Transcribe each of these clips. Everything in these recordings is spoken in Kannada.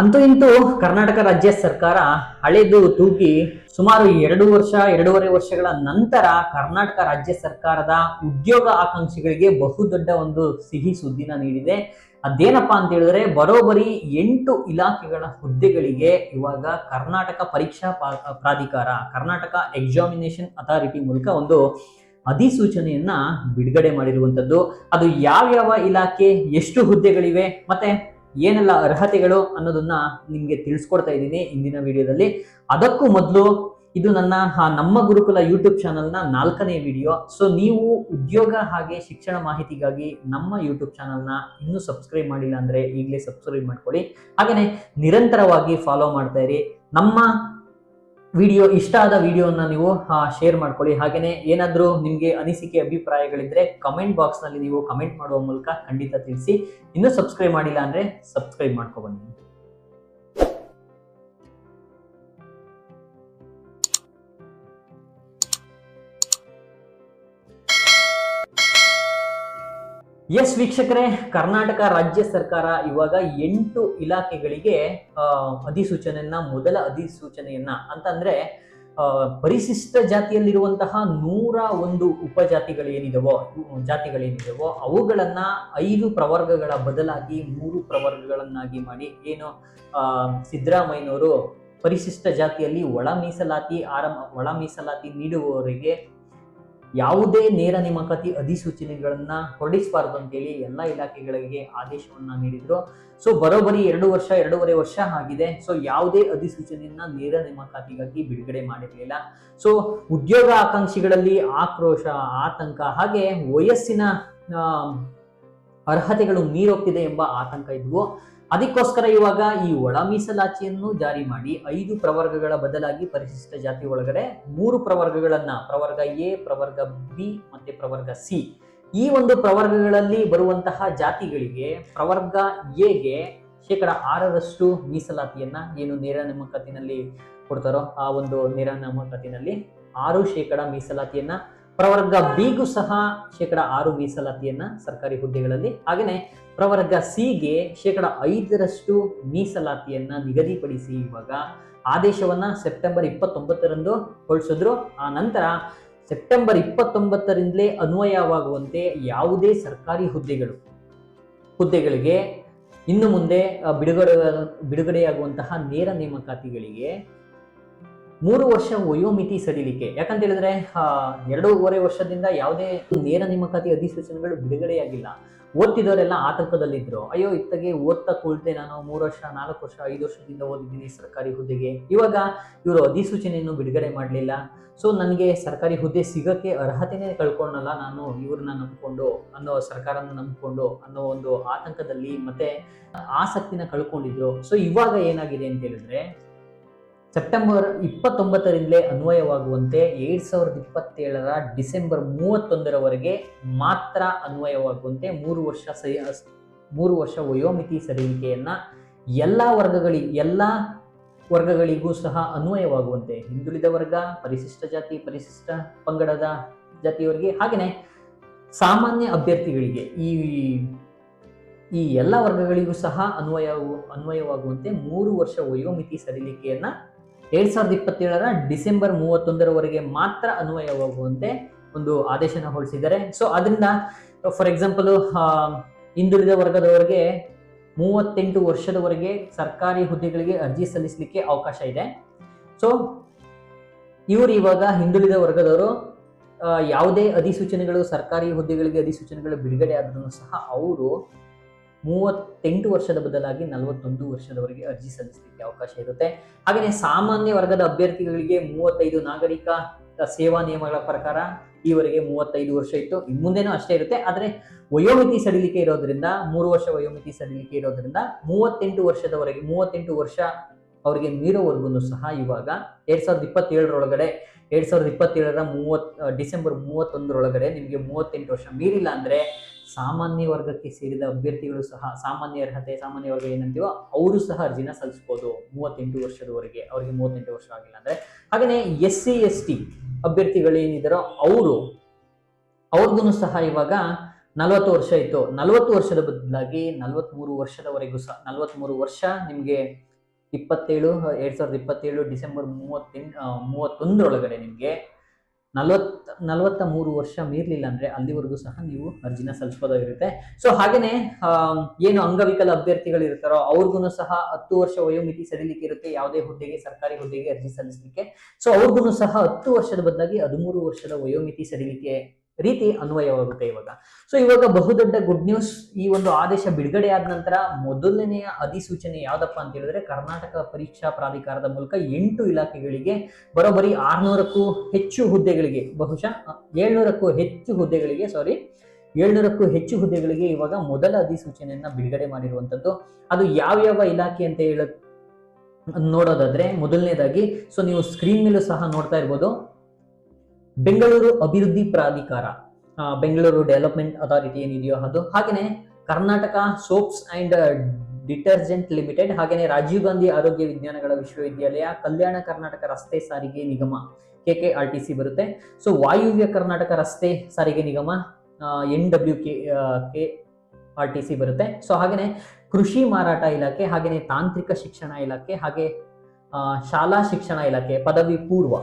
ಅಂತೂ ಇಂತೂ ಕರ್ನಾಟಕ ರಾಜ್ಯ ಸರ್ಕಾರ ಹಳೆದು ತೂಗಿ ಸುಮಾರು ಎರಡು ವರ್ಷ, ಎರಡೂವರೆ ವರ್ಷಗಳ ನಂತರ ಕರ್ನಾಟಕ ರಾಜ್ಯ ಸರ್ಕಾರದ ಉದ್ಯೋಗ ಆಕಾಂಕ್ಷಿಗಳಿಗೆ ಬಹುದೊಡ್ಡ ಒಂದು ಸಿಹಿ ಸುದ್ದಿನ ನೀಡಿದೆ. ಅದೇನಪ್ಪ ಅಂತ ಹೇಳಿದ್ರೆ ಬರೋಬ್ಬರಿ ಎಂಟು ಇಲಾಖೆಗಳ ಹುದ್ದೆಗಳಿಗೆ ಇವಾಗ ಕರ್ನಾಟಕ ಪರೀಕ್ಷಾ ಪ್ರಾಧಿಕಾರ, ಕರ್ನಾಟಕ ಎಕ್ಸಾಮಿನೇಷನ್ ಅಥಾರಿಟಿ ಮೂಲಕ ಒಂದು ಅಧಿಸೂಚನೆಯನ್ನ ಬಿಡುಗಡೆ ಮಾಡಿರುವಂಥದ್ದು ಅದು ಯಾವ್ಯಾವ ಇಲಾಖೆ, ಎಷ್ಟು ಹುದ್ದೆಗಳಿವೆ, ಮತ್ತೆ ಏನೆಲ್ಲ ಅರ್ಹತೆಗಳು ಅನ್ನೋದನ್ನ ನಿಮ್ಗೆ ತಿಳಿಸ್ಕೊಡ್ತಾ ಇದ್ದೀನಿ ಇಂದಿನ ವಿಡಿಯೋದಲ್ಲಿ. ಅದಕ್ಕೂ ಮೊದಲು ಇದು ನನ್ನ ನಮ್ಮ ಗುರುಕುಲ ಯೂಟ್ಯೂಬ್ ಚಾನಲ್ನ ನಾಲ್ಕನೇ ವಿಡಿಯೋ. ಸೊ ನೀವು ಉದ್ಯೋಗ ಹಾಗೆ ಶಿಕ್ಷಣ ಮಾಹಿತಿಗಾಗಿ ನಮ್ಮ ಯೂಟ್ಯೂಬ್ ಚಾನಲ್ನ ಇನ್ನೂ ಸಬ್ಸ್ಕ್ರೈಬ್ ಮಾಡಿಲ್ಲ ಅಂದ್ರೆ ಈಗಲೇ ಸಬ್ಸ್ಕ್ರೈಬ್ ಮಾಡ್ಕೊಳ್ಳಿ. ಹಾಗೆಯೇ ನಿರಂತರವಾಗಿ ಫಾಲೋ ಮಾಡ್ತಾ ಇರಿ. ನಮ್ಮ ವಿಡಿಯೋ ಇಷ್ಟ ಆದ ವಿಡಿಯೋನ ನೀವು ಶೇರ್ ಮಾಡ್ಕೊಳ್ಳಿ. ಹಾಗೆಯೇ ಏನಾದರೂ ನಿಮಗೆ ಅನಿಸಿಕೆ ಅಭಿಪ್ರಾಯಗಳಿದ್ದರೆ ಕಮೆಂಟ್ ಬಾಕ್ಸ್ನಲ್ಲಿ ನೀವು ಕಮೆಂಟ್ ಮಾಡುವ ಮೂಲಕ ಖಂಡಿತ ತಿಳಿಸಿ. ಇನ್ನೂ ಸಬ್ಸ್ಕ್ರೈಬ್ ಮಾಡಿಲ್ಲ ಅಂದರೆ ಸಬ್ಸ್ಕ್ರೈಬ್ ಮಾಡ್ಕೊಬನ್ನಿ ಎಸ್ ವೀಕ್ಷಕರೇ, ಕರ್ನಾಟಕ ರಾಜ್ಯ ಸರ್ಕಾರ ಇವಾಗ ಎಂಟು ಇಲಾಖೆಗಳಿಗೆ ಅಧಿಸೂಚನೆಯನ್ನ, ಮೊದಲ ಅಧಿಸೂಚನೆಯನ್ನ ಅಂತಂದ್ರೆ ಪರಿಶಿಷ್ಟ ಜಾತಿಯಲ್ಲಿರುವಂತಹ ನೂರ ಒಂದು ಉಪಜಾತಿಗಳೇನಿದವೋ, ಜಾತಿಗಳೇನಿದವೋ, ಅವುಗಳನ್ನ ಐದು ಪ್ರವರ್ಗಗಳ ಬದಲಾಗಿ ಮೂರು ಪ್ರವರ್ಗಗಳನ್ನಾಗಿ ಮಾಡಿ, ಏನು ಸಿದ್ದರಾಮಯ್ಯನವರು ಪರಿಶಿಷ್ಟ ಜಾತಿಯಲ್ಲಿ ಒಳ ಮೀಸಲಾತಿ, ಆರಂಭ, ಒಳ ಮೀಸಲಾತಿ ನೀಡುವವರಿಗೆ ಯಾವುದೇ ನೇರ ನೇಮಕಾತಿ ಅಧಿಸೂಚನೆಗಳನ್ನ ಹೊರಡಿಸಬಾರದು ಅಂತೇಳಿ ಎಲ್ಲ ಇಲಾಖೆಗಳಿಗೆ ಆದೇಶವನ್ನ ನೀಡಿದ್ರು. ಸೊ ಬರೋಬ್ಬರಿ ಎರಡು ವರ್ಷ, ಎರಡೂವರೆ ವರ್ಷ ಆಗಿದೆ. ಸೊ ಯಾವುದೇ ಅಧಿಸೂಚನೆಯನ್ನ ನೇರ ನೇಮಕಾತಿಗಾಗಿ ಬಿಡುಗಡೆ ಮಾಡಿರಲಿಲ್ಲ. ಸೊ ಉದ್ಯೋಗ ಆಕಾಂಕ್ಷಿಗಳಲ್ಲಿ ಆಕ್ರೋಶ, ಆತಂಕ, ಹಾಗೆ ವಯಸ್ಸಿನ ಅರ್ಹತೆಗಳು ಮೀರೋಗ್ತಿದೆ ಎಂಬ ಆತಂಕ ಇದ್ವು. ಅದಕ್ಕೋಸ್ಕರ ಇವಾಗ ಈ ಒಳ ಮೀಸಲಾತಿಯನ್ನು ಜಾರಿ ಮಾಡಿ ಐದು ಪ್ರವರ್ಗಗಳ ಬದಲಾಗಿ ಪರಿಶಿಷ್ಟ ಜಾತಿ ಒಳಗಡೆ ಮೂರು ಪ್ರವರ್ಗಗಳನ್ನ ಪ್ರವರ್ಗ ಎ, ಪ್ರವರ್ಗ ಬಿ ಮತ್ತೆ ಪ್ರವರ್ಗ ಸಿ. ಈ ಒಂದು ಪ್ರವರ್ಗಗಳಲ್ಲಿ ಬರುವಂತಹ ಜಾತಿಗಳಿಗೆ ಪ್ರವರ್ಗ ಎಗೆ ಶೇಕಡ ಆರರಷ್ಟು ಮೀಸಲಾತಿಯನ್ನ ಏನು ನೇರ ನೇಮಕಾತಿನಲ್ಲಿ ಕೊಡ್ತಾರೋ ಆ ಒಂದು ನೇರ ನೇಮಕಾತಿನಲ್ಲಿ ಆರು ಶೇಕಡ ಮೀಸಲಾತಿಯನ್ನ ಪ್ರವರ್ಗ ಬಿಗೂ ಸಹ ಶೇಕಡ ಆರು ಮೀಸಲಾತಿಯನ್ನ ಸರ್ಕಾರಿ ಹುದ್ದೆಗಳಲ್ಲಿ. ಹಾಗೆಯೇ ಪ್ರವರ್ಗ ಸಿಗೆ ಶೇಕಡ ಐದರಷ್ಟು ಮೀಸಲಾತಿಯನ್ನ ನಿಗದಿಪಡಿಸಿ ಇವಾಗ ಆದೇಶವನ್ನ ಸೆಪ್ಟೆಂಬರ್ ಇಪ್ಪತ್ತೊಂಬತ್ತರಂದು ಹೊರಡಿಸಿದ್ರು. ಆ ನಂತರ ಸೆಪ್ಟೆಂಬರ್ ಇಪ್ಪತ್ತೊಂಬತ್ತರಿಂದಲೇ ಅನ್ವಯವಾಗುವಂತೆ ಯಾವುದೇ ಸರ್ಕಾರಿ ಹುದ್ದೆಗಳು, ಹುದ್ದೆಗಳಿಗೆ ಇನ್ನು ಮುಂದೆ ಬಿಡುಗಡೆ, ಬಿಡುಗಡೆಯಾಗುವಂತಹ ನೇರ ನೇಮಕಾತಿಗಳಿಗೆ ಮೂರು ವರ್ಷ ವಯೋಮಿತಿ ಸಡಿಲಿಕೆ. ಯಾಕಂತ ಹೇಳಿದ್ರೆ ಎರಡೂವರೆ ವರ್ಷದಿಂದ ಯಾವುದೇ ನೇರ ನೇಮಕಾತಿ ಅಧಿಸೂಚನೆಗಳು ಬಿಡುಗಡೆಯಾಗಿಲ್ಲ. ಓದ್ತಿದ್ದವರೆಲ್ಲ ಆತಂಕದಲ್ಲಿದ್ರು. ಅಯ್ಯೋ, ಇತ್ತಗೆ ಓದ್ತಾ ಕುಳಿತೆ ನಾನು ಮೂರು ವರ್ಷ, ನಾಲ್ಕು ವರ್ಷ, ಐದು ವರ್ಷದಿಂದ ಓದಿದ್ದೀನಿ ಸರ್ಕಾರಿ ಹುದ್ದೆಗೆ. ಇವಾಗ ಇವರು ಅಧಿಸೂಚನೆಯನ್ನು ಬಿಡುಗಡೆ ಮಾಡಲಿಲ್ಲ. ಸೊ, ನನಗೆ ಸರ್ಕಾರಿ ಹುದ್ದೆ ಸಿಗೋಕ್ಕೆ ಅರ್ಹತೆನೇ ಕಳ್ಕೊಂಡಲ್ಲ ನಾನು, ಇವ್ರನ್ನ ನಂಬಿಕೊಂಡು, ಅನ್ನೋ ಸರ್ಕಾರನ ನಂಬಿಕೊಂಡು, ಅನ್ನೋ ಒಂದು ಆತಂಕದಲ್ಲಿ ಮತ್ತೆ ಆಸಕ್ತಿನ ಕಳ್ಕೊಂಡಿದ್ರು. ಸೊ, ಇವಾಗ ಏನಾಗಿದೆ ಅಂತ ಹೇಳಿದ್ರೆ ಸೆಪ್ಟೆಂಬರ್ ಇಪ್ಪತ್ತೊಂಬತ್ತರಿಂದಲೇ ಅನ್ವಯವಾಗುವಂತೆ ಎರಡ್ ಸಾವಿರದ ಇಪ್ಪತ್ತೇಳರ ಡಿಸೆಂಬರ್ ಮೂವತ್ತೊಂದರವರೆಗೆ ಮಾತ್ರ ಅನ್ವಯವಾಗುವಂತೆ ಮೂರು ವರ್ಷ ಸರಿ ಮೂರು ವರ್ಷ ವಯೋಮಿತಿ ಸರಿಯಿಕೆಯನ್ನು ಎಲ್ಲ ವರ್ಗಗಳಿಗೆ ಎಲ್ಲ ವರ್ಗಗಳಿಗೂ ಸಹ ಅನ್ವಯವಾಗುವಂತೆ. ಹಿಂದುಳಿದ ವರ್ಗ, ಪರಿಶಿಷ್ಟ ಜಾತಿ, ಪರಿಶಿಷ್ಟ ಪಂಗಡದ ಜಾತಿಯವರಿಗೆ ಹಾಗೆಯೇ ಸಾಮಾನ್ಯ ಅಭ್ಯರ್ಥಿಗಳಿಗೆ ಈ ಈ ಎಲ್ಲ ವರ್ಗಗಳಿಗೂ ಸಹ ಅನ್ವಯ ಅನ್ವಯವಾಗುವಂತೆ ಮೂರು ವರ್ಷ ವಯೋಮಿತಿ ಸಡಿಲಿಕೆಯನ್ನ ಎರಡ್ ಸಾವಿರದ ಇಪ್ಪತ್ತೇಳರ ಡಿಸೆಂಬರ್ ಮೂವತ್ತೊಂದರವರೆಗೆ ಮಾತ್ರ ಅನ್ವಯವಾಗುವಂತೆ ಒಂದು ಆದೇಶನ ಹೊರಡಿಸಿದ್ದಾರೆ. ಸೊ ಅದರಿಂದ ಫಾರ್ ಎಕ್ಸಾಂಪಲ್ ಹಿಂದುಳಿದ ವರ್ಗದವರಿಗೆ ಮೂವತ್ತೆಂಟು ವರ್ಷದವರೆಗೆ ಸರ್ಕಾರಿ ಹುದ್ದೆಗಳಿಗೆ ಅರ್ಜಿ ಸಲ್ಲಿಸಲಿಕ್ಕೆ ಅವಕಾಶ ಇದೆ. ಸೊ ಇವರು ಇವಾಗ ಹಿಂದುಳಿದ ವರ್ಗದವರು ಯಾವುದೇ ಅಧಿಸೂಚನೆಗಳು, ಸರ್ಕಾರಿ ಹುದ್ದೆಗಳಿಗೆ ಅಧಿಸೂಚನೆಗಳು ಬಿಡುಗಡೆ ಆದ್ರೂ ಸಹ ಅವರು ಮೂವತ್ತೆಂಟು ವರ್ಷದ ಬದಲಾಗಿ ನಲವತ್ತೊಂದು ವರ್ಷದವರೆಗೆ ಅರ್ಜಿ ಸಲ್ಲಿಸಲಿಕ್ಕೆ ಅವಕಾಶ ಇರುತ್ತೆ. ಹಾಗೆಯೇ ಸಾಮಾನ್ಯ ವರ್ಗದ ಅಭ್ಯರ್ಥಿಗಳಿಗೆ ಮೂವತ್ತೈದು ನಾಗರಿಕ ಸೇವಾ ನಿಯಮಗಳ ಪ್ರಕಾರ ಈವರೆಗೆ ಮೂವತ್ತೈದು ವರ್ಷ ಇತ್ತು. ಮುಂದೆನೂ ಅಷ್ಟೇ ಇರುತ್ತೆ. ಆದರೆ ವಯೋಮಿತಿ ಸಡಿಲಿಕೆ ಇರೋದ್ರಿಂದ, ಮೂರು ವರ್ಷ ವಯೋಮಿತಿ ಸಡಿಲಿಕೆ ಇರೋದ್ರಿಂದ ಮೂವತ್ತೆಂಟು ವರ್ಷದವರೆಗೆ, ಮೂವತ್ತೆಂಟು ವರ್ಷ ಅವರಿಗೆ ಮೀರೋವರೆಗೂ ಸಹ ಇವಾಗ ಎರಡ್ ಸಾವಿರದ ಇಪ್ಪತ್ತೇಳರೊಳಗಡೆ, ಎರಡ್ ಸಾವಿರದ ಇಪ್ಪತ್ತೇಳರ ಮೂವತ್ ಡಿಸೆಂಬರ್ ಮೂವತ್ತೊಂದರೊಳಗಡೆ ನಿಮಗೆ ಮೂವತ್ತೆಂಟು ವರ್ಷ ಮೀರಿಲ್ಲ ಅಂದ್ರೆ ಸಾಮಾನ್ಯ ವರ್ಗಕ್ಕೆ ಸೇರಿದ ಅಭ್ಯರ್ಥಿಗಳು ಸಹ ಸಾಮಾನ್ಯ ಅರ್ಹತೆ, ಸಾಮಾನ್ಯ ವರ್ಗ ಏನಂತೀವೋ ಅವರು ಸಹ ಅರ್ಜಿನ ಸಲ್ಲಿಸ್ಬೋದು. ಮೂವತ್ತೆಂಟು ವರ್ಷದವರೆಗೆ. ಅವರಿಗೆ ಮೂವತ್ತೆಂಟು ವರ್ಷ ಆಗಿಲ್ಲ ಅಂದ್ರೆ. ಹಾಗೆಯೇ ಎಸ್ ಸಿ ಎಸ್ ಟಿ ಅಭ್ಯರ್ಥಿಗಳೇನಿದ್ದಾರೋ ಅವರು ಅವ್ರಿಗೂ ಸಹ ಇವಾಗ ನಲವತ್ತು ವರ್ಷ ಇತ್ತು. ನಲವತ್ತು ವರ್ಷದ ಬದಲಾಗಿ ನಲವತ್ಮೂರು ವರ್ಷದವರೆಗೂ ಸಹ, ನಲವತ್ಮೂರು ವರ್ಷ ನಿಮಗೆ ಇಪ್ಪತ್ತೇಳು, ಎರಡ್ ಸಾವಿರದ ಇಪ್ಪತ್ತೇಳು ಡಿಸೆಂಬರ್ ಮೂವತ್ತೆಂಟು ಮೂವತ್ತೊಂದರೊಳಗಡೆ ನಿಮಗೆ ನಲವತ್ ನಲವತ್ತ ಮೂರು ವರ್ಷ ಮೀರ್ಲಿಲ್ಲ ಅಂದ್ರೆ ಅಲ್ಲಿವರೆಗೂ ಸಹ ನೀವು ಅರ್ಜಿನ ಸಲ್ಲಿಸ್ಬೋದಾಗಿರುತ್ತೆ ಸೊ ಆಮ್, ಏನು ಅಂಗವಿಕಲ ಅಭ್ಯರ್ಥಿಗಳು ಇರ್ತಾರೋ ಅವ್ರಿಗೂ ಸಹ ಹತ್ತು ವರ್ಷ ವಯೋಮಿತಿ ಸಡಿಲಿಕ್ಕೆ ಇರುತ್ತೆ. ಯಾವುದೇ ಹುದ್ದೆಗೆ ಸರ್ಕಾರಿ ಹುದ್ದೆಗೆ ಅರ್ಜಿ ಸಲ್ಲಿಸಲಿಕ್ಕೆ. ಸೊ ಅವ್ರಿಗೂ ಸಹ ಹತ್ತು ವರ್ಷದ ಬದಲಾಗಿ ಹದಿಮೂರು ವರ್ಷದ ವಯೋಮಿತಿ ಸಡಿಲಿಕೆ ರೀತಿ ಅನ್ವಯವಾಗುತ್ತೆ ಇವಾಗ. ಸೊ ಇವಾಗ ಬಹುದೊಡ್ಡ ಗುಡ್ ನ್ಯೂಸ್ ಈ ಒಂದು ಆದೇಶ ಬಿಡುಗಡೆ ಆದ ನಂತರ ಮೊದಲನೆಯ ಅಧಿಸೂಚನೆ ಯಾವ್ದಪ್ಪ ಅಂತ ಹೇಳಿದ್ರೆ ಕರ್ನಾಟಕ ಪರೀಕ್ಷಾ ಪ್ರಾಧಿಕಾರದ ಮೂಲಕ ಎಂಟು ಇಲಾಖೆಗಳಿಗೆ, ಬರೋಬ್ಬರಿ ಆರ್ನೂರಕ್ಕೂ ಹೆಚ್ಚು ಹುದ್ದೆಗಳಿಗೆ, ಬಹುಶಃ ಏಳ್ನೂರಕ್ಕೂ ಹೆಚ್ಚು ಹುದ್ದೆಗಳಿಗೆ ಸಾರಿ ಏಳ್ನೂರಕ್ಕೂ ಹೆಚ್ಚು ಹುದ್ದೆಗಳಿಗೆ ಇವಾಗ ಮೊದಲ ಅಧಿಸೂಚನೆಯನ್ನ ಬಿಡುಗಡೆ ಮಾಡಿರುವಂತದ್ದು. ಅದು ಯಾವ್ಯಾವ ಇಲಾಖೆ ಅಂತ ಹೇಳ, ನೋಡೋದಾದ್ರೆ ಮೊದಲನೇದಾಗಿ ಸೊ ನೀವು ಸ್ಕ್ರೀನ್ ಮೇಲೂ ಸಹ ನೋಡ್ತಾ ಇರ್ಬೋದು. ಬೆಂಗಳೂರು ಅಭಿವೃದ್ಧಿ ಪ್ರಾಧಿಕಾರ ಬೆಂಗಳೂರು ಡೆವಲಪ್ಮೆಂಟ್ ಅಥಾರಿಟಿ ಏನಿದೆಯೋ ಅದು. ಹಾಗೆಯೇ Karnataka soaps and detergent limited ಹಾಗೆಯೇ ರಾಜೀವ್ ಗಾಂಧಿ ಆರೋಗ್ಯ ವಿಜ್ಞಾನಗಳ ವಿಶ್ವವಿದ್ಯಾಲಯ, ಕಲ್ಯಾಣ ಕರ್ನಾಟಕ ರಸ್ತೆ ಸಾರಿಗೆ ನಿಗಮ, K K R T C ಬರುತ್ತೆ. ಸೊ ವಾಯುವ್ಯ ಕರ್ನಾಟಕ ರಸ್ತೆ ಸಾರಿಗೆ ನಿಗಮ N W K K R T C ಬರುತ್ತೆ. ಸೊ ಹಾಗೆಯೇ ಕೃಷಿ ಮಾರಾಟ ಇಲಾಖೆ ಹಾಗೆಯೇ ತಾಂತ್ರಿಕ ಶಿಕ್ಷಣ ಇಲಾಖೆ, ಹಾಗೆ ಶಾಲಾ ಶಿಕ್ಷಣ ಇಲಾಖೆ, ಪದವಿ ಪೂರ್ವ.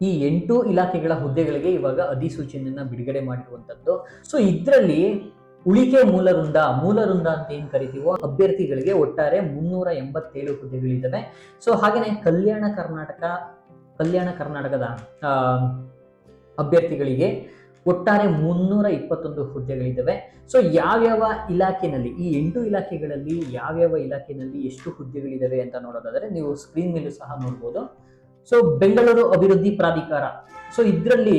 ಈ ಎಂಟು ಇಲಾಖೆಗಳ ಹುದ್ದೆಗಳಿಗೆ ಇವಾಗ ಅಧಿಸೂಚನೆಯನ್ನ ಬಿಡುಗಡೆ ಮಾಡಿರುವಂತದ್ದು. ಸೊ ಇದರಲ್ಲಿ ಉಳಿಕೆ ಮೂಲ ವೃಂದ ಮೂಲ ಅಂತ ಏನ್ ಕರಿತೀವೋ ಅಭ್ಯರ್ಥಿಗಳಿಗೆ ಒಟ್ಟಾರೆ ಮುನ್ನೂರ ಎಂಬತ್ತೇಳು ಹುದ್ದೆಗಳಿದ್ದಾವೆ. ಸೊ ಹಾಗೇನೆ ಕಲ್ಯಾಣ ಕರ್ನಾಟಕ, ಕಲ್ಯಾಣ ಕರ್ನಾಟಕದ ಅಭ್ಯರ್ಥಿಗಳಿಗೆ ಒಟ್ಟಾರೆ ಮುನ್ನೂರ ಇಪ್ಪತ್ತೊಂದು ಹುದ್ದೆಗಳಿದ್ದಾವೆ. ಸೊ ಯಾವ್ಯಾವ ಇಲಾಖೆನಲ್ಲಿ, ಈ ಎಂಟು ಇಲಾಖೆಗಳಲ್ಲಿ ಯಾವ್ಯಾವ ಇಲಾಖೆನಲ್ಲಿ ಎಷ್ಟು ಹುದ್ದೆಗಳಿದ್ದಾವೆ ಅಂತ ನೋಡೋದಾದ್ರೆ ನೀವು ಸ್ಕ್ರೀನ್ ಮೇಲೂ ಸಹ ನೋಡ್ಬೋದು. ಸೊ ಬೆಂಗಳೂರು ಅಭಿವೃದ್ಧಿ ಪ್ರಾಧಿಕಾರ ಸೊ ಇದರಲ್ಲಿ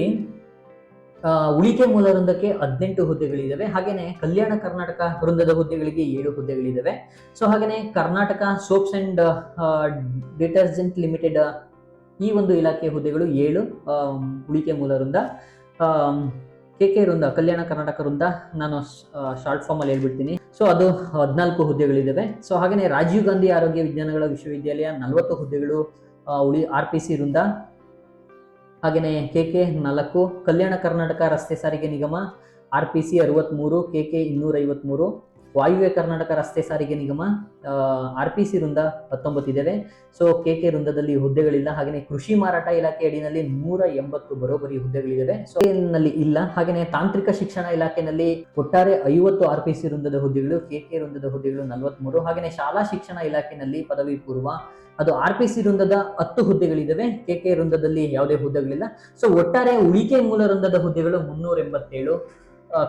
ಉಳಿಕೆ ಮೂಲ ವೃಂದಕ್ಕೆ ಹದಿನೆಂಟು ಹುದ್ದೆಗಳಿದ್ದಾವೆ ಹಾಗೆಯೇ ಕಲ್ಯಾಣ ಕರ್ನಾಟಕ ವೃಂದದ ಹುದ್ದೆಗಳಿಗೆ ಏಳು ಹುದ್ದೆಗಳಿದ್ದಾವೆ ಸೊ ಹಾಗೆಯೇ Karnataka soaps and detergent limited, ಈ ಒಂದು ಇಲಾಖೆ ಹುದ್ದೆಗಳು ಏಳು ಉಳಿಕೆ ಮೂಲ ವೃಂದ ಕೆ ಕೆ ವೃಂದ, ಕಲ್ಯಾಣ ಕರ್ನಾಟಕ ವೃಂದ, ನಾನು ಶಾರ್ಟ್ ಫಾರ್ಮ್ ಅಲ್ಲಿ ಹೇಳ್ಬಿಡ್ತೀನಿ. ಸೊ ಅದು ಹದಿನಾಲ್ಕು ಹುದ್ದೆಗಳಿದ್ದಾವೆ ಸೊ ಹಾಗೇನೆ ರಾಜೀವ್ ಗಾಂಧಿ ಆರೋಗ್ಯ ವಿಜ್ಞಾನಗಳ ವಿಶ್ವವಿದ್ಯಾಲಯ ನಲವತ್ತು ಹುದ್ದೆಗಳು ಉಳಿ ಆರ್ ಪಿ ಸಿ ವೃಂದ. ಹಾಗೆಯೇ ಕೆ ಕೆ ನಾಲ್ಕು, ಕಲ್ಯಾಣ ಕರ್ನಾಟಕ ರಸ್ತೆ ಸಾರಿಗೆ ನಿಗಮ, ಆರ್ ಪಿ ಸಿ ಅರವತ್ತ್ಮೂರು ಕೆ ಕೆ ಇನ್ನೂರ ಐವತ್ತ್ಮೂರು ವಾಯುವ್ಯ ಕರ್ನಾಟಕ ರಸ್ತೆ ಸಾರಿಗೆ ನಿಗಮ ಆರ್ ಪಿ ಸಿ ವೃಂದ ಹತ್ತೊಂಬತ್ತಿದ್ದೇವೆ ಸೊ ಕೆ ಕೆ ವೃಂದದಲ್ಲಿ ಹುದ್ದೆಗಳಿಲ್ಲ. ಹಾಗೆಯೇ ಕೃಷಿ ಮಾರಾಟ ಇಲಾಖೆ ಅಡಿನಲ್ಲಿ ನೂರ ಎಂಬತ್ತು ಬರೋಬರಿ ಹುದ್ದೆಗಳಿದ್ದಾವೆ ಸೊ ನಲ್ಲಿ ಇಲ್ಲ. ಹಾಗೆಯೇ ತಾಂತ್ರಿಕ ಶಿಕ್ಷಣ ಇಲಾಖೆಯಲ್ಲಿ ಒಟ್ಟಾರೆ ಐವತ್ತು ಆರ್ ಪಿ ಸಿ ವೃಂದದ ಹುದ್ದೆಗಳು ಕೆ ಕೆ ವೃಂದದ ಹುದ್ದೆಗಳು ನಲವತ್ಮೂರು. ಹಾಗೆಯೇ ಶಾಲಾ ಶಿಕ್ಷಣ ಇಲಾಖೆಯಲ್ಲಿ ಪದವಿ ಪೂರ್ವ, ಅದು ಆರ್ ಪಿ ಸಿ ವೃಂದದ ಹತ್ತು ಹುದ್ದೆಗಳಿದ್ದಾವೆ ಕೆ ಕೆ ವೃಂದದಲ್ಲಿ ಯಾವುದೇ ಹುದ್ದೆಗಳಿಲ್ಲ. ಸೊ ಒಟ್ಟಾರೆ ಉಳಿಕೆ ಮೂಲ ವೃಂದದ ಹುದ್ದೆಗಳು ಮುನ್ನೂರ ಎಂಬತ್ತೇಳು.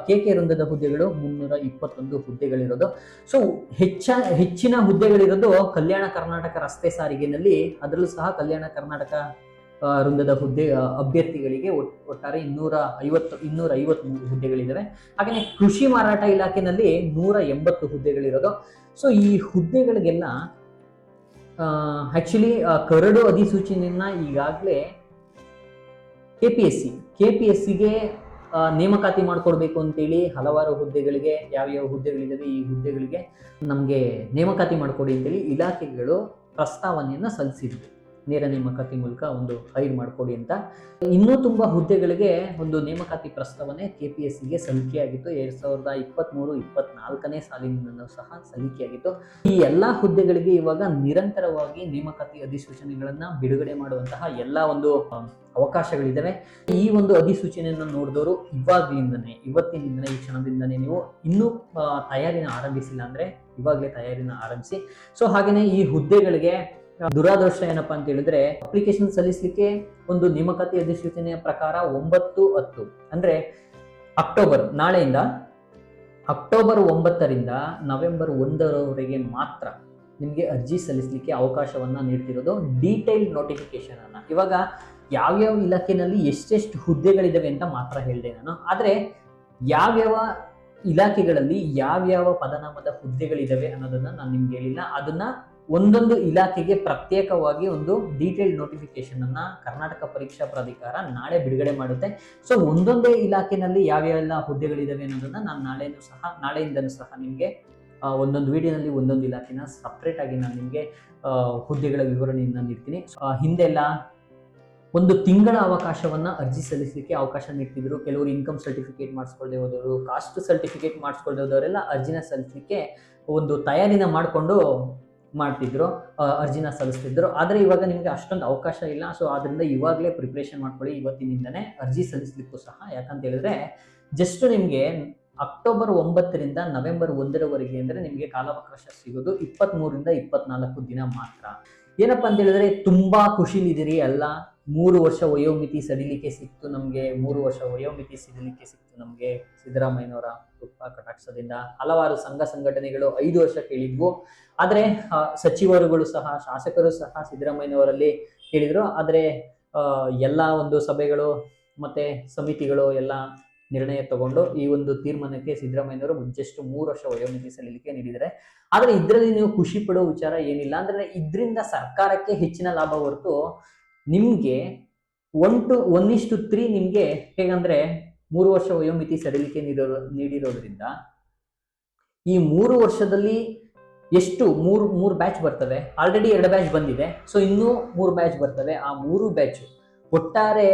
ಕೆ ಕೆ ವೃಂದದ ಹುದ್ದೆಗಳು ಮುನ್ನೂರ ಇಪ್ಪತ್ತೊಂದು ಹುದ್ದೆಗಳಿರೋದು. ಸೊ ಹೆಚ್ಚ, ಹೆಚ್ಚಿನ ಹುದ್ದೆಗಳಿರೋದು ಕಲ್ಯಾಣ ಕರ್ನಾಟಕ ರಸ್ತೆ ಸಾರಿಗೆನಲ್ಲಿ. ಅದರಲ್ಲೂ ಸಹ ಕಲ್ಯಾಣ ಕರ್ನಾಟಕ ವೃಂದದ ಹುದ್ದೆ ಅಭ್ಯರ್ಥಿಗಳಿಗೆ ಒಟ್- ಒಟ್ಟಾರೆ ಇನ್ನೂರ ಐವತ್ತು ಇನ್ನೂರ ಐವತ್ತು ಹುದ್ದೆಗಳಿದ್ದಾವೆ ಹಾಗೆಯೇ ಕೃಷಿ ಮಾರಾಟ ಇಲಾಖೆನಲ್ಲಿ ನೂರ ಎಂಬತ್ತು ಹುದ್ದೆಗಳಿರೋದು. ಸೊ ಈ ಹುದ್ದೆಗಳಿಗೆಲ್ಲ ಆಕ್ಚುಲಿ ಕರಡು ಅಧಿಸೂಚನೆಯನ್ನ ಈಗಾಗಲೇ K P S C K P S ಸಿಗೆ ನೇಮಕಾತಿ ಮಾಡಿಕೊಡ್ಬೇಕು ಅಂತೇಳಿ ಹಲವಾರು ಹುದ್ದೆಗಳಿಗೆ, ಯಾವ್ಯಾವ ಹುದ್ದೆಗಳಿದ್ದಾವೆ ಈ ಹುದ್ದೆಗಳಿಗೆ ನಮಗೆ ನೇಮಕಾತಿ ಮಾಡಿಕೊಡಿ ಅಂತೇಳಿ ಇಲಾಖೆಗಳು ಪ್ರಸ್ತಾವನೆಯನ್ನು ಸಲ್ಲಿಸಿದ್ವಿ. ನೇರ ನೇಮಕಾತಿ ಮೂಲಕ ಒಂದು ಹೈರ್ ಮಾಡಿಕೊಡಿ ಅಂತ. ಇನ್ನೂ ತುಂಬ ಹುದ್ದೆಗಳಿಗೆ ಒಂದು ನೇಮಕಾತಿ ಪ್ರಸ್ತಾವನೆ ಕೆ ಪಿ ಎಸ್ ಸಿಗೆ ಸಲ್ಲಿಕೆಯಾಗಿತ್ತು. ಎರಡ್ ಸಾವಿರದ ಇಪ್ಪತ್ಮೂರು, ಇಪ್ಪತ್ನಾಲ್ಕನೇ ಸಾಲಿನಲ್ಲೂ ಸಹ ಸಲ್ಲಿಕೆಯಾಗಿತ್ತು. ಈ ಎಲ್ಲ ಹುದ್ದೆಗಳಿಗೆ ಇವಾಗ ನಿರಂತರವಾಗಿ ನೇಮಕಾತಿ ಅಧಿಸೂಚನೆಗಳನ್ನು ಬಿಡುಗಡೆ ಮಾಡುವಂತಹ ಎಲ್ಲ ಒಂದು ಅವಕಾಶಗಳಿದ್ದಾವೆ ಈ ಒಂದು ಅಧಿಸೂಚನೆಯನ್ನು ನೋಡಿದವರು ಇವಾಗಲಿಂದನೇ ಇವತ್ತಿನಿಂದನೇ, ಈ ಕ್ಷಣದಿಂದನೇ ನೀವು ಇನ್ನೂ ತಯಾರಿನ ಆರಂಭಿಸಿಲ್ಲ ಅಂದ್ರೆ ಇವಾಗಲೇ ತಯಾರಿನ ಆರಂಭಿಸಿ. ಸೊ ಹಾಗೆಯೇ ಈ ಹುದ್ದೆಗಳಿಗೆ ದುರಾದೃಷ್ಟ ಏನಪ್ಪಾ ಅಂತ ಹೇಳಿದ್ರೆ ಅಪ್ಲಿಕೇಶನ್ ಸಲ್ಲಿಸಲಿಕ್ಕೆ ಒಂದು ನೇಮಕಾತಿ ಅಧಿಸೂಚನೆಯ ಪ್ರಕಾರ ಒಂಬತ್ತು ಹತ್ತು. ಅಂದ್ರೆ ಅಕ್ಟೋಬರ್, ನಾಳೆಯಿಂದ ಅಕ್ಟೋಬರ್ ಒಂಬತ್ತರಿಂದ ನವೆಂಬರ್ ಒಂದರವರೆಗೆ ಮಾತ್ರ ನಿಮಗೆ ಅರ್ಜಿ ಸಲ್ಲಿಸಲಿಕ್ಕೆ ಅವಕಾಶವನ್ನ ನೀಡ್ತಿರೋದು ಡೀಟೇಲ್ ನೋಟಿಫಿಕೇಶನ್ ಅನ್ನ. ಇವಾಗ ಯಾವ್ಯಾವ ಇಲಾಖೆನಲ್ಲಿ ಎಷ್ಟೆಷ್ಟು ಹುದ್ದೆಗಳಿದಾವೆ ಅಂತ ಮಾತ್ರ ಹೇಳಿದೆ ನಾನು. ಆದರೆ ಯಾವ್ಯಾವ ಇಲಾಖೆಗಳಲ್ಲಿ ಯಾವ್ಯಾವ ಪದನಾಮದ ಹುದ್ದೆಗಳಿದಾವೆ ಅನ್ನೋದನ್ನ ನಾನು ನಿಮ್ಗೆ ಹೇಳಿಲ್ಲ. ಅದನ್ನ ಒಂದೊಂದು ಇಲಾಖೆಗೆ ಪ್ರತ್ಯೇಕವಾಗಿ ಒಂದು ಡೀಟೇಲ್ಡ್ ನೋಟಿಫಿಕೇಶನ್ ಅನ್ನ ಕರ್ನಾಟಕ ಪರೀಕ್ಷಾ ಪ್ರಾಧಿಕಾರ ನಾಳೆ ಬಿಡುಗಡೆ ಮಾಡುತ್ತೆ. ಸೊ ಒಂದೊಂದೇ ಇಲಾಖೆನಲ್ಲಿ ಯಾವ್ಯಾವೆಲ್ಲ ಹುದ್ದೆಗಳಿದಾವೆ ಅನ್ನೋದನ್ನ ನಾನು ನಾಳೆನೂ ಸಹ, ನಾಳೆಯಿಂದನೂ ಸಹ ನಿಮಗೆ ಒಂದೊಂದು ವಿಡಿಯೋನಲ್ಲಿ ಒಂದೊಂದು ಇಲಾಖೆನ ಸಪ್ರೇಟ್ ಆಗಿ ನಾನು ನಿಮಗೆ ಹುದ್ದೆಗಳ ವಿವರಣೆಯನ್ನು ನೀಡ್ತೀನಿ. ಹಿಂದೆಲ್ಲ ಒಂದು ತಿಂಗಳ ಅವಕಾಶವನ್ನ ಅರ್ಜಿ ಸಲ್ಲಿಸಲಿಕ್ಕೆ ಅವಕಾಶ ನೀಡ್ತಿದ್ರು. ಕೆಲವರು ಇನ್ಕಮ್ ಸರ್ಟಿಫಿಕೇಟ್ ಮಾಡಿಸ್ಕೊಳ್ದೆ ಹೋದವರು ಕಾಸ್ಟ್ ಸರ್ಟಿಫಿಕೇಟ್ ಮಾಡಿಸ್ಕೊಳ್ದೆ ಹೋದವರೆಲ್ಲ ಅರ್ಜಿನ ಸಲ್ಲಿಸಲಿಕ್ಕೆ ಒಂದು ತಯಾರಿನ ಮಾಡಿಕೊಂಡು ಮಾಡ್ತಿದ್ರು ಅರ್ಜಿನ ಸಲ್ಲಿಸ್ತಿದ್ರು. ಆದರೆ ಇವಾಗ ನಿಮಗೆ ಅಷ್ಟೊಂದು ಅವಕಾಶ ಇಲ್ಲ. ಸೊ ಆದ್ದರಿಂದ ಇವಾಗಲೇ ಪ್ರಿಪ್ರೇಷನ್ ಮಾಡ್ಕೊಳ್ಳಿ. ಇವತ್ತಿನಿಂದನೇ ಅರ್ಜಿ ಸಲ್ಲಿಸ್ಲಿಕ್ಕೂ ಸಹ. ಯಾಕಂತ ಹೇಳಿದ್ರೆ ಜಸ್ಟ್ ನಿಮಗೆ ಅಕ್ಟೋಬರ್ ಒಂಬತ್ತರಿಂದ ನವೆಂಬರ್ ಒಂದರವರೆಗೆ ಅಂದರೆ ನಿಮಗೆ ಕಾಲಾವಕಾಶ ಸಿಗೋದು ಇಪ್ಪತ್ತ್ಮೂರಿಂದ ಇಪ್ಪತ್ನಾಲ್ಕು ದಿನ ಮಾತ್ರ. ಏನಪ್ಪ ಅಂತ ಹೇಳಿದ್ರೆ ತುಂಬಾ ಖುಷಿಲಿದ್ದೀರಿ ಅಲ್ಲ. ಮೂರು ವರ್ಷ ವಯೋಮಿತಿ ಸಡಿಲಿಕೆ ಸಿಕ್ತು ನಮಗೆ. ಮೂರು ವರ್ಷ ವಯೋಮಿತಿ ಸಡಿಲಿಕೆ ಸಿಕ್ತು ನಮಗೆ. ಸಿದ್ದರಾಮಯ್ಯನವರ ಕೃಪಾ ಕಟಾಕ್ಷದಿಂದ ಹಲವಾರು ಸಂಘ ಸಂಘಟನೆಗಳು ಐದು ವರ್ಷ ಕೇಳಿದ್ವು. ಆದರೆ ಸಚಿವರುಗಳು ಸಹ, ಶಾಸಕರು ಸಹ ಸಿದ್ದರಾಮಯ್ಯನವರಲ್ಲಿ ಕೇಳಿದ್ರು. ಆದರೆ ಎಲ್ಲ ಒಂದು ಸಭೆಗಳು ಮತ್ತೆ ಸಮಿತಿಗಳು, ಎಲ್ಲ ನಿರ್ಣಯ ತಗೊಂಡು ಈ ಒಂದು ತೀರ್ಮಾನಕ್ಕೆ ಸಿದ್ದರಾಮಯ್ಯನವರು ಜಸ್ಟ್ ಮೂರು ವರ್ಷ ವಯೋಮಿತಿ ಸಲ್ಲಿಕೆ ನೀಡಿದ್ದಾರೆ. ಆದರೆ ಇದರಲ್ಲಿ ನೀವು ಖುಷಿ ಪಡೋ ವಿಚಾರ ಏನಿಲ್ಲ. ಅಂದ್ರೆ ಇದರಿಂದ ಸರ್ಕಾರಕ್ಕೆ ಹೆಚ್ಚಿನ ಲಾಭ ಹೊರತು ನಿಮ್ಗೆ ಒನ್ ಟು ಒನ್ ಇಷ್ಟು ತ್ರೀ ನಿಮ್ಗೆ ಹೇಗಂದ್ರೆ ಮೂರು ವರ್ಷ ವಯೋಮಿತಿ ಸಡಿಲಿಕೆ ನೀಡಿರೋ ನೀಡಿರೋದ್ರಿಂದ ಈ ಮೂರು ವರ್ಷದಲ್ಲಿ ಎಷ್ಟು ಮೂರು ಮೂರು ಬ್ಯಾಚ್ ಬರ್ತವೆ ಆಲ್ರೆಡಿ ಎರಡು ಬ್ಯಾಚ್ ಬಂದಿದೆ. ಸೊ ಇನ್ನೂ ಮೂರು ಬ್ಯಾಚ್ ಬರ್ತವೆ ಆ ಮೂರು ಬ್ಯಾಚ್ ಒಟ್ಟಾರೆ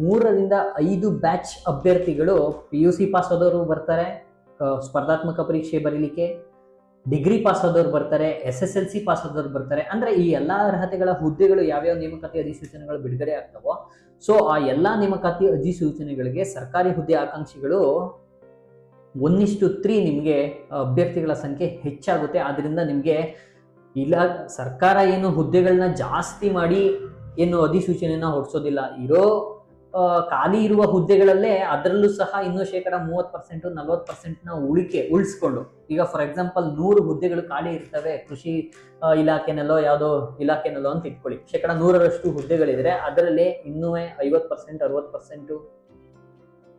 ಮೂರರಿಂದ ಐದು ಬ್ಯಾಚ್ ಅಭ್ಯರ್ಥಿಗಳು ಪಿ ಯು ಸಿ ಪಾಸ್ ಆದವರು ಬರ್ತಾರೆ ಸ್ಪರ್ಧಾತ್ಮಕ ಪರೀಕ್ಷೆ ಬರೀಲಿಕ್ಕೆ. ಡಿಗ್ರಿ ಪಾಸ್ ಆದವರು ಬರ್ತಾರೆ S S L C pass ಆದವರು ಬರ್ತಾರೆ. ಅಂದ್ರೆ ಈ ಎಲ್ಲಾ ಅರ್ಹತೆಗಳ ಹುದ್ದೆಗಳು ಯಾವ್ಯಾವ ನೇಮಕಾತಿ ಅಧಿಸೂಚನೆಗಳು ಬಿಡುಗಡೆ ಆಗ್ತವೋ, ಸೊ ಆ ಎಲ್ಲಾ ನೇಮಕಾತಿ ಅಧಿಸೂಚನೆಗಳಿಗೆ ಸರ್ಕಾರಿ ಹುದ್ದೆ ಆಕಾಂಕ್ಷಿಗಳು ಒಂದಿಷ್ಟು ತ್ರೀ ನಿಮಗೆ ಅಭ್ಯರ್ಥಿಗಳ ಸಂಖ್ಯೆ ಹೆಚ್ಚಾಗುತ್ತೆ. ಆದ್ರಿಂದ ನಿಮಗೆ ಇಲ್ಲ, ಸರ್ಕಾರ ಏನು ಹುದ್ದೆಗಳನ್ನ ಜಾಸ್ತಿ ಮಾಡಿ ಏನು ಅಧಿಸೂಚನೆಯನ್ನು ಹೊರಡಿಸೋದಿಲ್ಲ ಇರೋ ಖಾಲಿ ಇರುವ ಹುದ್ದೆಗಳಲ್ಲೇ ಅದರಲ್ಲೂ ಸಹ ಇನ್ನೂ ಶೇಕಡ ಮೂವತ್ತು ಪರ್ಸೆಂಟು, ನಲ್ವತ್ತು ಪರ್ಸೆಂಟ್ನ ಉಳಿಕೆ ಉಳಿಸ್ಕೊಂಡು, ಈಗ ಫಾರ್ ಎಕ್ಸಾಂಪಲ್ ನೂರು ಹುದ್ದೆಗಳು ಖಾಲಿ ಇರ್ತವೆ, ಕೃಷಿ ಇಲಾಖೆನಲ್ಲೋ ಯಾವುದೋ ಇಲಾಖೆನಲ್ಲೋ ಅಂತ ಇಟ್ಕೊಳ್ಳಿ. ಶೇಕಡ ನೂರರಷ್ಟು ಹುದ್ದೆಗಳಿದ್ರೆ ಅದರಲ್ಲಿ ಇನ್ನೂ ಐವತ್ತು ಪರ್ಸೆಂಟ್, ಅರವತ್ತು ಪರ್ಸೆಂಟು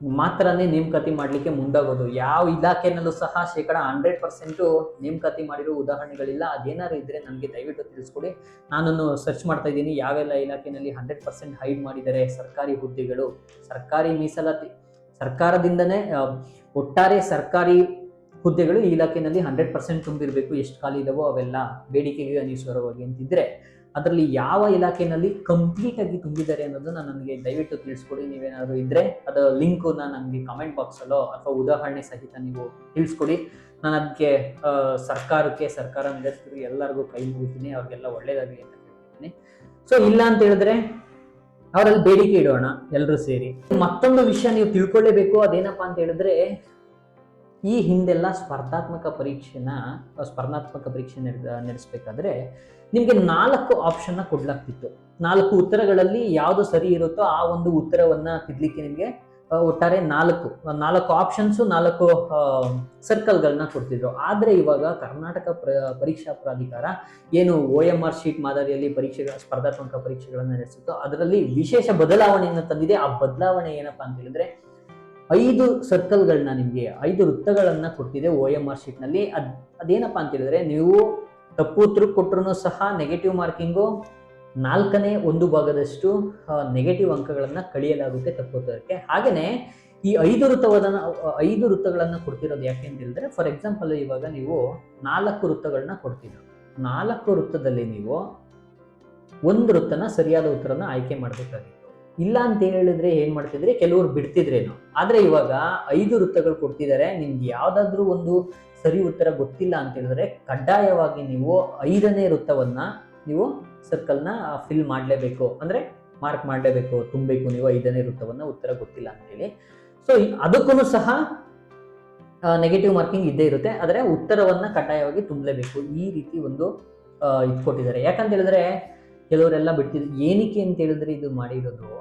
ಮಾತ್ರನೇ ನೇಮಕತಿ ಮಾಡಲಿಕ್ಕೆ ಮುಂದಾಗೋದು. ಯಾವ ಇಲಾಖೆನಲ್ಲೂ ಸಹ ಶೇಕಡ ಹಂಡ್ರೆಡ್ ಪರ್ಸೆಂಟು ನೇಮಕತಿ ಮಾಡಿರೋ ಉದಾಹರಣೆಗಳಿಲ್ಲ. ಅದೇನಾದ್ರು ಇದ್ರೆ ನನಗೆ ದಯವಿಟ್ಟು ತಿಳಿಸ್ಕೊಡಿ. ನಾನು ಸರ್ಚ್ ಮಾಡ್ತಾ ಇದ್ದೀನಿ. ಯಾವೆಲ್ಲ ಇಲಾಖೆಯಲ್ಲಿ ಹಂಡ್ರೆಡ್ ಪರ್ಸೆಂಟ್ ಹೈಡ್ ಮಾಡಿದ್ದಾರೆ? ಸರ್ಕಾರಿ ಹುದ್ದೆಗಳು, ಸರ್ಕಾರಿ ಮೀಸಲಾತಿ, ಸರ್ಕಾರದಿಂದನೇ ಒಟ್ಟಾರೆ ಸರ್ಕಾರಿ ಹುದ್ದೆಗಳು ಈ ಇಲಾಖೆಯಲ್ಲಿ ಹಂಡ್ರೆಡ್ ಪರ್ಸೆಂಟ್ ತುಂಬಿರಬೇಕು. ಎಷ್ಟು ಖಾಲಿ ಇದಾವೋ ಅವೆಲ್ಲ ಬೇಡಿಕೆಗೆ ಅನುಸಾರವಾಗಿ ಅಂತಿದ್ರೆ. ಅದರಲ್ಲಿ ಯಾವ ಇಲಾಖೆಯಲ್ಲಿ ಕಂಪ್ಲೀಟ್ ಆಗಿ ತುಂಬಿದ್ದಾರೆ ಅನ್ನೋದನ್ನ ನನಗೆ ದಯವಿಟ್ಟು ತಿಳಿಸ್ಕೊಡಿ. ನೀವೇನಾದ್ರು ಇದ್ರೆ ಅದರ ಲಿಂಕನ್ನ ನನಗೆ ಕಾಮೆಂಟ್ ಬಾಕ್ಸಲ್ಲೋ ಅಥವಾ ಉದಾಹರಣೆ ಸಹಿತ ನೀವು ತಿಳಿಸ್ಕೊಡಿ. ನಾನು ಅದಕ್ಕೆ ಸರ್ಕಾರಕ್ಕೆ, ಸರ್ಕಾರ ನಡೆಸ್ತಿರೋ ಎಲ್ಲರಿಗೂ ಕೈ ಮುಗಿತೀನಿ. ಅವ್ರಿಗೆಲ್ಲ ಒಳ್ಳೇದಾಗಲಿ ಅಂತ ಹೇಳ್ತೀನಿ ಸೊ ಇಲ್ಲ ಅಂತ ಹೇಳಿದ್ರೆ ಅವರಲ್ಲಿ ಬೇಡಿಕೆ ಇಡೋಣ ಎಲ್ಲರೂ ಸೇರಿ. ಮತ್ತೊಂದು ವಿಷಯ ನೀವು ತಿಳ್ಕೊಳ್ಳೇಬೇಕು ಅದೇನಪ್ಪಾ ಅಂತ ಹೇಳಿದ್ರೆ ಈ ಹಿಂದೆಲ್ಲ ಸ್ಪರ್ಧಾತ್ಮಕ ಪರೀಕ್ಷೆನ, ಸ್ಪರ್ಧಾತ್ಮಕ ಪರೀಕ್ಷೆ ನಡೆಸಬೇಕಾದ್ರೆ ನಿಮಗೆ ನಾಲ್ಕು ಆಪ್ಷನ್ನ ಕೊಡ್ಲಾಗ್ತಿತ್ತು ನಾಲ್ಕು ಉತ್ತರಗಳಲ್ಲಿ ಯಾವುದು ಸರಿ ಇರುತ್ತೋ ಆ ಒಂದು ಉತ್ತರವನ್ನು ತಿದ್ಲಿಕ್ಕೆ ನಿಮಗೆ ಒಟ್ಟಾರೆ ನಾಲ್ಕು ನಾಲ್ಕು ಆಪ್ಷನ್ಸು ನಾಲ್ಕು ಸರ್ಕಲ್ಗಳನ್ನ ಕೊಡ್ತಿದ್ರು. ಆದರೆ ಇವಾಗ ಕರ್ನಾಟಕ ಪ್ರ- ಪರೀಕ್ಷಾ ಪ್ರಾಧಿಕಾರ ಏನು ಒ ಎಂ ಆರ್ ಶೀಟ್ ಮಾದರಿಯಲ್ಲಿ ಪರೀಕ್ಷೆಗಳ ಸ್ಪರ್ಧಾತ್ಮಕ ಪರೀಕ್ಷೆಗಳನ್ನು ನಡೆಸಿತ್ತು, ಅದರಲ್ಲಿ ವಿಶೇಷ ಬದಲಾವಣೆಯನ್ನು ತಂದಿದೆ. ಆ ಬದಲಾವಣೆ ಏನಪ್ಪಾ ಅಂತ ಹೇಳಿದ್ರೆ ಐದು ಸರ್ಕಲ್ಗಳನ್ನ ನಿಮಗೆ, ಐದು ವೃತ್ತಗಳನ್ನು ಕೊಟ್ಟಿದೆ ಓ ಎಂ ಆರ್ ಶೀಟ್ನಲ್ಲಿ. ಅದ್, ಅದೇನಪ್ಪಾ ಅಂತ ಹೇಳಿದ್ರೆ, ನೀವು ತಪ್ಪು ಉತ್ತರ ಕೊಟ್ಟರು ಸಹ ನೆಗೆಟಿವ್ ಮಾರ್ಕಿಂಗು ನಾಲ್ಕನೇ ಒಂದು ಭಾಗದಷ್ಟು ನೆಗೆಟಿವ್ ಅಂಕಗಳನ್ನು ಕಳೆಯಲಾಗುತ್ತೆ ತಪ್ಪು ಉತ್ತರಕ್ಕೆ. ಹಾಗೇನೆ, ಈ ಐದು ವೃತ್ತವನ್ನ, ಐದು ವೃತ್ತಗಳನ್ನು ಕೊಡ್ತಿರೋದು ಯಾಕೆ ಅಂತ ಹೇಳಿದ್ರೆ ಫಾರ್ ಎಕ್ಸಾಂಪಲ್ ಇವಾಗ ನೀವು ನಾಲ್ಕು ವೃತ್ತಗಳನ್ನ ಕೊಡ್ತೀರ. ನಾಲ್ಕು ವೃತ್ತದಲ್ಲಿ ನೀವು ಒಂದು ವೃತ್ತನ ಸರಿಯಾದ ಉತ್ತರನ ಆಯ್ಕೆ ಮಾಡಬೇಕಾಗಿತ್ತು. ಇಲ್ಲ ಅಂತ ಹೇಳಿದ್ರೆ ಏನ್ ಮಾಡ್ತಿದ್ರೆ? ಕೆಲವರು ಬಿಡ್ತಿದ್ರೇನು. ಆದ್ರೆ ಇವಾಗ ಐದು ವೃತ್ತಗಳು ಕೊಡ್ತಿದ್ದಾರೆ ನಿಮ್ಗೆ ಯಾವ್ದಾದ್ರು ಒಂದು ಸರಿ ಉತ್ತರ ಗೊತ್ತಿಲ್ಲ ಅಂತ ಹೇಳಿದ್ರೆ ಕಡ್ಡಾಯವಾಗಿ ನೀವು ಐದನೇ ವೃತ್ತವನ್ನ ನೀವು ಸರ್ಕಲ್ನ ಫಿಲ್ ಮಾಡಲೇಬೇಕು. ಅಂದ್ರೆ ಮಾರ್ಕ್ ಮಾಡಲೇಬೇಕು. ತುಂಬಬೇಕು ನೀವು ಐದನೇ ವೃತ್ತವನ್ನ ಉತ್ತರ ಗೊತ್ತಿಲ್ಲ ಅಂತ ಹೇಳಿ. ಸೊ ಅದಕ್ಕೂ ಸಹ ನೆಗೆಟಿವ್ ಮಾರ್ಕಿಂಗ್ ಇದ್ದೇ ಇರುತ್ತೆ. ಆದರೆ ಉತ್ತರವನ್ನ ಕಡ್ಡಾಯವಾಗಿ ತುಂಬಲೇಬೇಕು. ಈ ರೀತಿ ಒಂದು ಇದು ಕೊಟ್ಟಿದ್ದಾರೆ ಯಾಕಂತ ಹೇಳಿದ್ರೆ ಕೆಲವರೆಲ್ಲ ಬಿಡ್ತಿದ್ರು. ಏನಕ್ಕೆ ಅಂತ ಹೇಳಿದ್ರೆ ಇದು ಮಾಡಿರೋದು,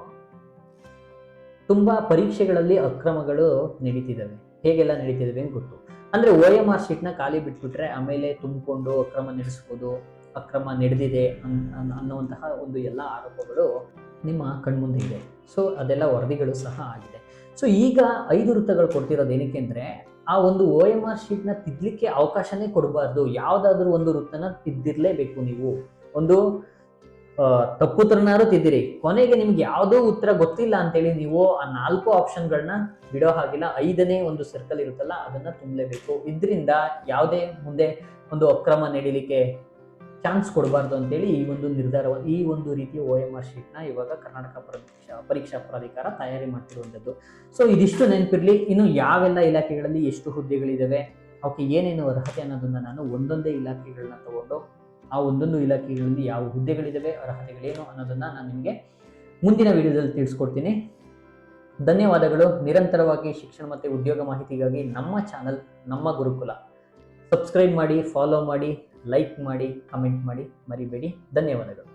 ತುಂಬಾ ಪರೀಕ್ಷೆಗಳಲ್ಲಿ ಅಕ್ರಮಗಳು ನಡೀತಿದ್ದಾವೆ. ಹೇಗೆಲ್ಲ ನಡೀತಿದ್ದಾವೆ ಅಂತ ಗೊತ್ತು. ಅಂದ್ರೆ ಓ ಎಂ ಆರ್ ಶೀಟ್ನ ಖಾಲಿ ಬಿಟ್ಬಿಟ್ರೆ ಆಮೇಲೆ ತುಂಬಿಕೊಂಡು ಅಕ್ರಮ ನಡೆಸ್ಬೋದು, ಅಕ್ರಮ ನಡೆದಿದೆ ಅನ್- ಅನ್- ಅನ್ನುವಂತಹ ಒಂದು ಎಲ್ಲ ಆರೋಪಗಳು ನಿಮ್ಮ ಕಣ್ಮುಂದೆ ಇದೆ. ಸೊ ಅದೆಲ್ಲ ವರದಿಗಳು ಸಹ ಆಗಿದೆ. ಸೊ ಈಗ ಐದು ವೃತ್ತಗಳು ಕೊಡ್ತಿರೋದು ಏನಕ್ಕೆ ಅಂದ್ರೆ, ಆ ಒಂದು ಓ ಎಂ ಆರ್ ಶೀಟ್ನ ತಿದ್ದಲಿಕ್ಕೆ ಅವಕಾಶನೇ ಕೊಡಬಾರ್ದು. ಯಾವುದಾದ್ರೂ ಒಂದು ವೃತ್ತನ ತಿದ್ದಿರಲೇಬೇಕು ನೀವು. ಒಂದು ಆ, ತಪ್ಪುತ್ತರನಾರು ತಿದ್ದಿರಿ? ಕೊನೆಗೆ ನಿಮ್ಗೆ ಯಾವುದೋ ಉತ್ತರ ಗೊತ್ತಿಲ್ಲ ಅಂತೇಳಿ ನೀವು ಆ ನಾಲ್ಕು ಆಪ್ಷನ್ಗಳನ್ನ ಬಿಡೋ ಹಾಗಿಲ್ಲ. ಐದನೇ ಒಂದು ಸರ್ಕಲ್ ಇರುತ್ತಲ್ಲ ಅದನ್ನ ತುಂಬಲೇಬೇಕು. ಇದರಿಂದ ಯಾವುದೇ ಮುಂದೆ ಒಂದು ಅಕ್ರಮ ನಡೀಲಿಕ್ಕೆ ಚಾನ್ಸ್ ಕೊಡಬಾರ್ದು ಅಂತೇಳಿ ಈ ಒಂದು ನಿರ್ಧಾರ ಈ ಒಂದು ರೀತಿಯ ಓ ಎಂ ಆರ್ ಶೀಟ್ನ ಇವಾಗ ಕರ್ನಾಟಕ ಪರೀಕ್ಷಾ ಪರೀಕ್ಷಾ ಪ್ರಾಧಿಕಾರ ತಯಾರಿ ಮಾಡ್ತಿರುವಂಥದ್ದು ಸೊ ಇದಿಷ್ಟು ನೆನಪಿರಲಿ. ಇನ್ನು ಯಾವೆಲ್ಲ ಇಲಾಖೆಗಳಲ್ಲಿ ಎಷ್ಟು ಹುದ್ದೆಗಳಿದ್ದಾವೆ ಅವಕ್ಕೆ ಏನೇನು ಅರ್ಹತೆ ಅನ್ನೋದನ್ನ ನಾನು ಒಂದೊಂದೇ ಇಲಾಖೆಗಳನ್ನ ತಗೊಂಡು ಆ ಒಂದೊಂದು ಇಲಾಖೆಗಳಲ್ಲಿ ಯಾವ ಹುದ್ದೆಗಳಿದ್ದಾವೆ ಅರ್ಹತೆಗಳೇನು ಅನ್ನೋದನ್ನು ನಾನು ನಿಮಗೆ ಮುಂದಿನ ವಿಡಿಯೋದಲ್ಲಿ ತಿಳಿಸ್ಕೊಡ್ತೀನಿ. ಧನ್ಯವಾದಗಳು. ನಿರಂತರವಾಗಿ ಶಿಕ್ಷಣ ಮತ್ತು ಉದ್ಯೋಗ ಮಾಹಿತಿಗಾಗಿ ನಮ್ಮ ಚಾನಲ್ ನಮ್ಮ ಗುರುಕುಲ. ಸಬ್ಸ್ಕ್ರೈಬ್ ಮಾಡಿ ಫಾಲೋ ಮಾಡಿ ಲೈಕ್ ಮಾಡಿ ಕಮೆಂಟ್ ಮಾಡಿ ಮರಿಬೇಡಿ. ಧನ್ಯವಾದಗಳು.